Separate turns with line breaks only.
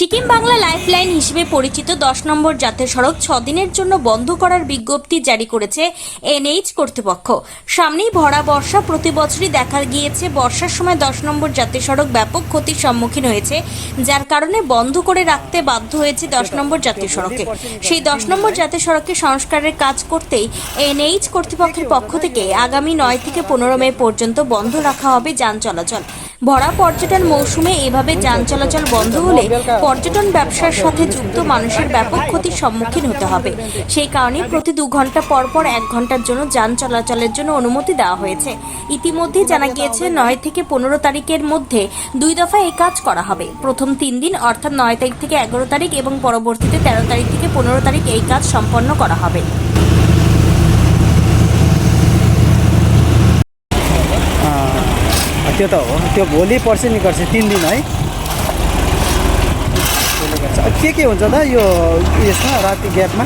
Sikkim Bangla lifeline হিসেবে পরিচিত দশ নম্বর জাতীয় সড়ক ছ দিনের জন্য বন্ধ করার বিজ্ঞপ্তি জারি করেছে এনএইচ কর্তৃপক্ষ। সামনেই ভরা বর্ষা প্রতি বছরই দেখা গিয়েছে বর্ষার সময় দশ নম্বর জাতীয় সড়ক ব্যাপক ক্ষতির সম্মুখীন হয়েছে, যার কারণে বন্ধ করে রাখতে বাধ্য হয়েছে দশ নম্বর জাতীয় সড়কে সেই দশ নম্বর জাতীয় সড়কে সংস্কারের কাজ করতেই এনএইচ কর্তৃপক্ষের পক্ষ থেকে আগামী নয় থেকে পনেরো মে পর্যন্ত বন্ধ রাখা হবে যান চলাচল। ভরা পর্যটন মৌসুমে এভাবে যান চলাচল বন্ধ হলে পর্যটন ব্যবসার সাথে যুক্ত মানুষের ব্যাপক ক্ষতির সম্মুখীন হতে হবে। সেই কারণে প্রতি দু ঘণ্টা পর পর এক ঘণ্টার জন্য যান চলাচলের জন্য অনুমতি দেওয়া হয়েছে। ইতিমধ্যে জানা গিয়েছে, নয় থেকে পনেরো তারিখের মধ্যে দুই দফা এই কাজ করা হবে। প্রথম তিন দিন, অর্থাৎ নয় তারিখ থেকে এগারো তারিখ এবং পরবর্তীতে তেরো তারিখ থেকে পনেরো তারিখ এই কাজ সম্পন্ন করা হবে।
त्यो त हो। त्यो भोलि पर्सि नि गर्छ तिन दिन है। के के हुन्छ त यो यसमा राति ग्यापमा?